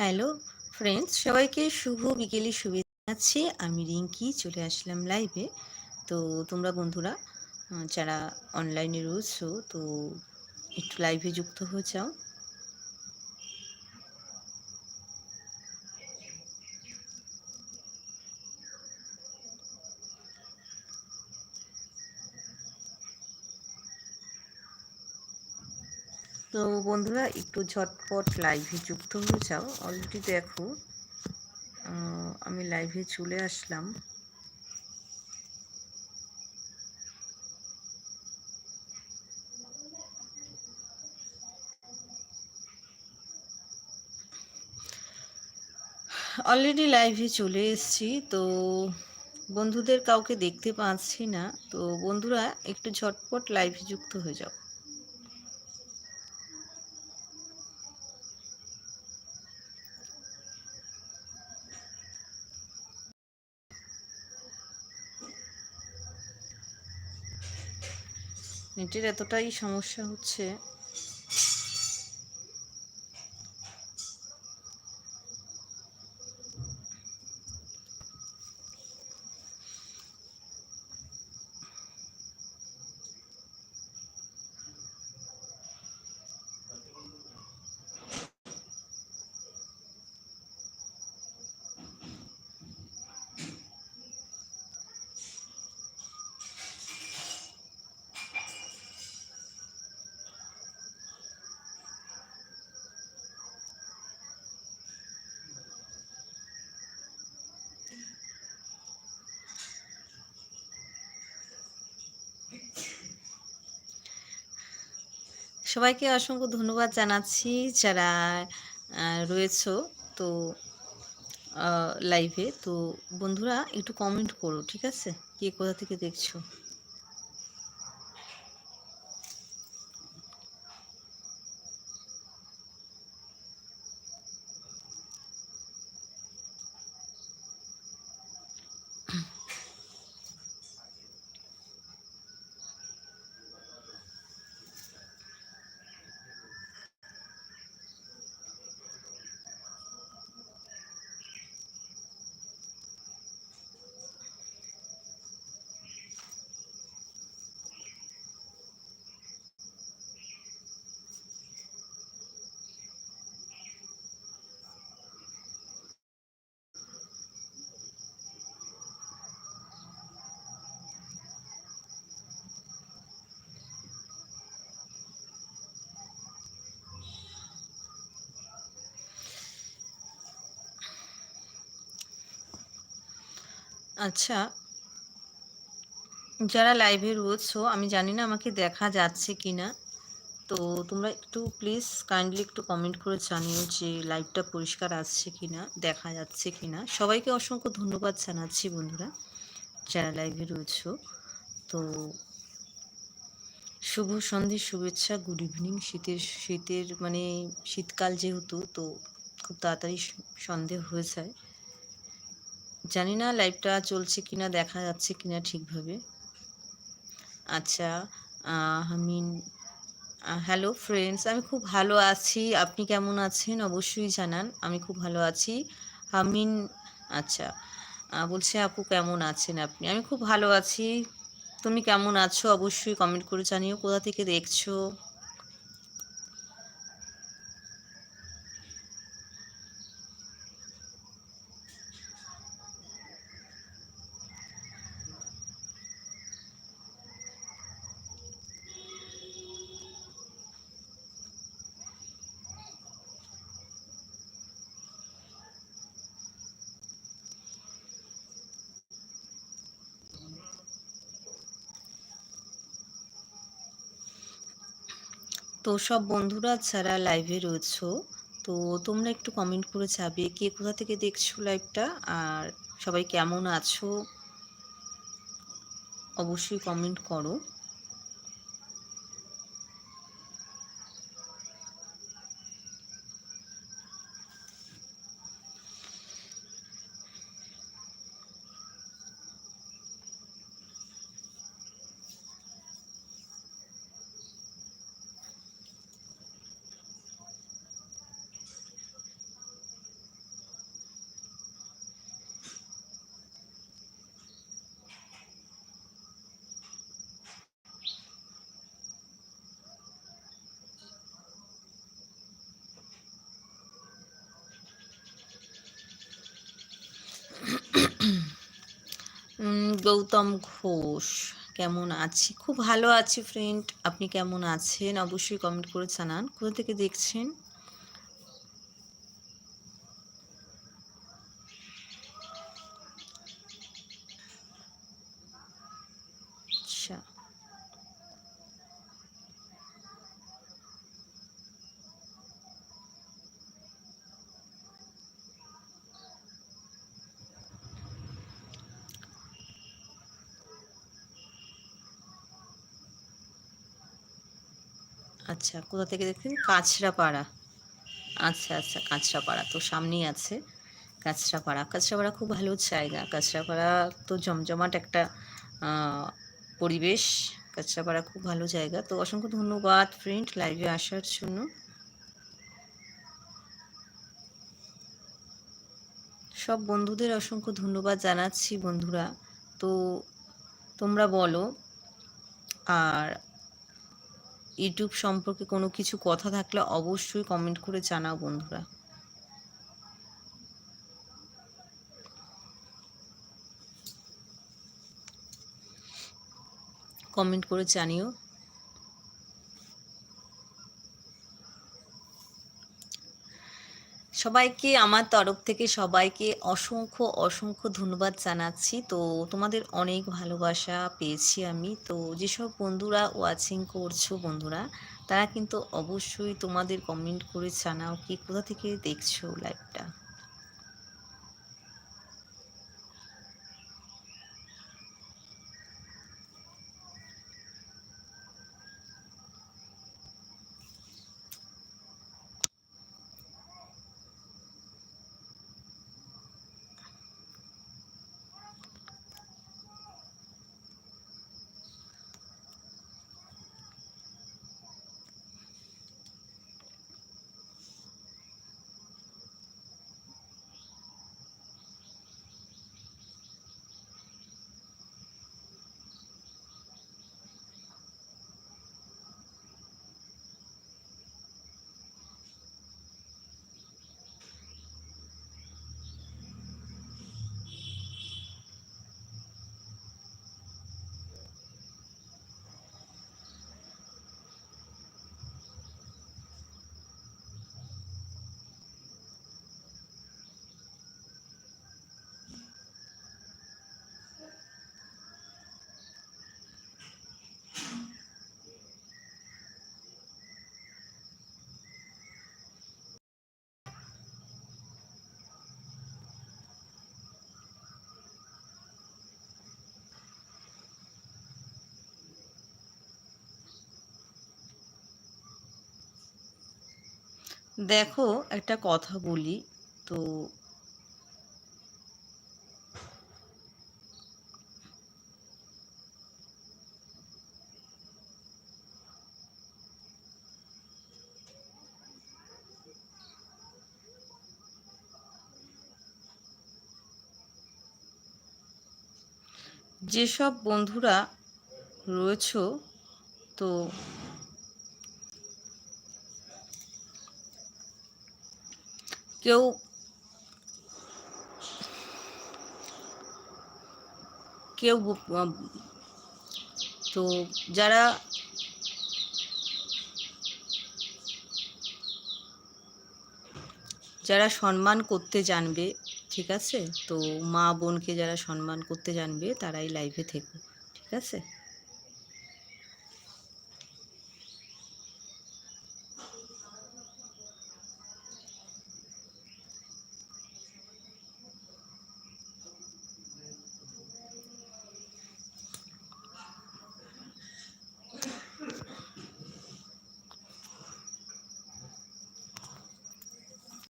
Hello friends সবাইকে শুভ বিকেলে শুভেচ্ছা জানাচ্ছি। আমি রিঙ্কি, চলে আসলাম লাইভে তো তোমরা বন্ধুরা যারা অনলাইনে রয়েছো, তো একটু লাইভে যুক্ত হয়ে যাও। তো বন্ধুরা, একটু ঝটপট লাইভে যুক্ত হয়ে যাও। অলরেডি দেখো আমি লাইভে চলে আসলাম। অলরেডি লাইভে চলে এসেছি। তো বন্ধুদের কাউকে দেখতে পাচ্ছি না। তো বন্ধুরা, একটু ঝটপট লাইভে যুক্ত হয়ে যাও। নেটের এতটাই সমস্যা হচ্ছে সবাইকে অসংখ্য ধন্যবাদ জানাচ্ছি যারা রয়েছ তো লাইভে তো বন্ধুরা, একটু কমেন্ট করো, ঠিক আছে? কে কোথা থেকে দেখছ? আচ্ছা। যারা লাইভে রয়েছো, আমি জানি না আমাকে দেখা যাচ্ছে কি না তো তোমরা একটু প্লিজ কাইন্ডলি একটু কমেন্ট করে জানিও যে লাইভটা পরিষ্কার আসছে কি না দেখা যাচ্ছে কি না সবাইকে অসংখ্য ধন্যবাদ জানাচ্ছি বন্ধুরা, যারা লাইভে রয়েছো। তো শুভ সন্ধে শুভেচ্ছা গুড ইভিনিং শীতের শীতের মানে শীতকাল যেহেতু, তো খুব তাড়াতাড়ি সন্ধে হয়ে যায়। জানি না লাইভটা চলছে কিনা, দেখা যাচ্ছে কিনা ঠিকভাবে। আচ্ছা আমিন হ্যালো ফ্রেন্ডস আমি খুব ভালো আছি। আপনি কেমন আছেন? অবশ্যই জানান, আমি খুব ভালো আছি। আমিন আচ্ছা বলছি আপু কেমন আছেন আপনি? আমি খুব ভালো আছি। তুমি কেমন আছো? অবশ্যই কমেন্ট করে জানিও, কোথা থেকে দেখছ? তো সব বন্ধুরা যারা লাইভে রয়েছো, তো তোমরা একটু কমেন্ট করে যাবে কে কোথা থেকে দেখছ লাইভটা আর সবাই কেমন আছো? অবশ্যই কমেন্ট করো। গৌতম ঘোষ, কেমন আছি? খুব ভালো আছি ফ্রেন্ড আপনি কেমন আছেন? অবশ্যই কমেন্ট করে জানান। কোথা থেকে দেখছেন আচ্ছা আচ্ছা কোথা থেকে দেখছেন? কাছড়াপাড়া আচ্ছা আচ্ছা কাঁচরাপাড়া তো সামনেই আছে। কাঁচরাপাড়া। কাঁচরাপাড়া খুব ভালো জায়গা। কাঁচরাপাড়া তো জমজমাট একটা পরিবেশ। কাঁচরাপাড়া খুব ভালো জায়গা। তো অসংখ্য ধন্যবাদ ফ্রেন্ড লাইভে আসার জন্য। সব বন্ধুদের অসংখ্য ধন্যবাদ জানাচ্ছি বন্ধুরা। তো তোমরা বলো, আর ইউটিউব সম্পর্কে কোনো কিছু কথা থাকলে অবশ্যই কমেন্ট করে জানাও বন্ধুরা। কমেন্ট করে জানিও। সবাইকে, আমার তরফ থেকে সবাইকে অসংখ্য অসংখ্য ধন্যবাদ জানাচ্ছি। তো তোমাদের অনেক ভালোবাসা পেয়েছি আমি। তো যেসব বন্ধুরা ওয়াচিং করছ বন্ধুরা, তারা কিন্তু অবশ্যই তোমাদের কমেন্ট করে জানাও কি কোথা থেকে দেখছ লাইভটা দেখো একটা কথা বলি। তো যেসব বন্ধুরা রয়েছ তো কেউ কেউ তো যারা যারা সম্মান করতে জানবে, ঠিক আছে? তো মা বোনকে যারা সম্মান করতে জানবে, তারাই লাইভে থেকো, ঠিক আছে?